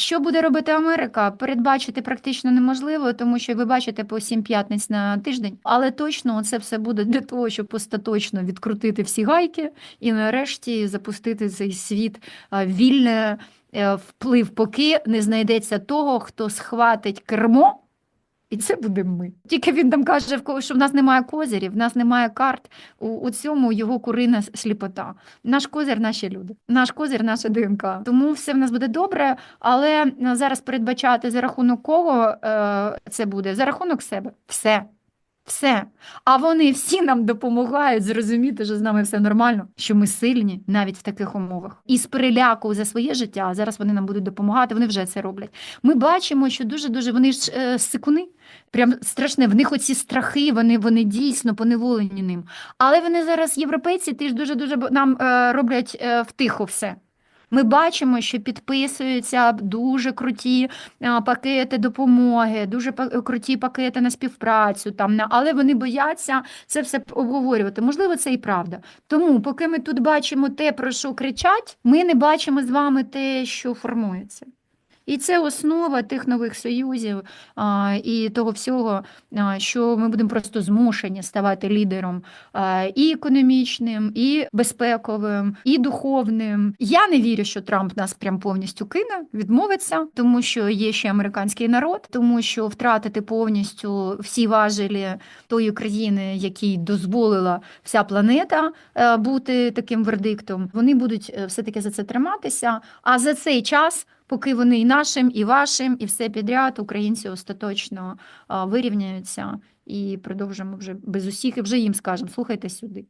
Що буде робити Америка? Передбачити практично неможливо, тому що ви бачите по сім п'ятниць на тиждень, але точно це все буде для того, щоб остаточно відкрутити всі гайки і нарешті запустити цей світ вільне е, вплив, поки не знайдеться того, хто схватить кермо. І це будемо ми. Тільки він там каже, що в нас немає козирів, в нас немає карт. У, у цьому його курина сліпота. Наш козир наші люди. Наш козир наша ДНК. Тому все в нас буде добре, але е, зараз передбачати за рахунок кого е, це буде? За рахунок себе. Все. Все. А вони всі нам допомагають зрозуміти, що з нами все нормально, що ми сильні навіть в таких умовах. І з переляку за своє життя зараз вони нам будуть допомагати, вони вже це роблять. Ми бачимо, що дуже-дуже вони ж е, сикуни. Прям страшне, в них оці страхи, вони, вони дійсно поневолені ним. Але вони зараз, європейці, теж дуже-дуже нам е, роблять е, втихо все. Ми бачимо, що підписуються дуже круті пакети допомоги, дуже круті пакети на співпрацю, там, на, але вони бояться це все обговорювати. Можливо, це і правда. Тому, поки ми тут бачимо те, про що кричать, ми не бачимо з вами те, що формується. І це основа тих нових союзів і того всього, що ми будемо просто змушені ставати лідером і економічним, і безпековим, і духовним. Я не вірю, що Трамп нас прям повністю кине, відмовиться, тому що є ще американський народ, тому що втратити повністю всі важелі тої країни, якій дозволила вся планета е, бути таким вердиктом, вони будуть е, все-таки за це триматися. А за цей час. Поки вони і нашим, і вашим, і все підряд, українці остаточно вирівняються і продовжимо вже без усіх, і вже їм скажемо, слухайте сюди.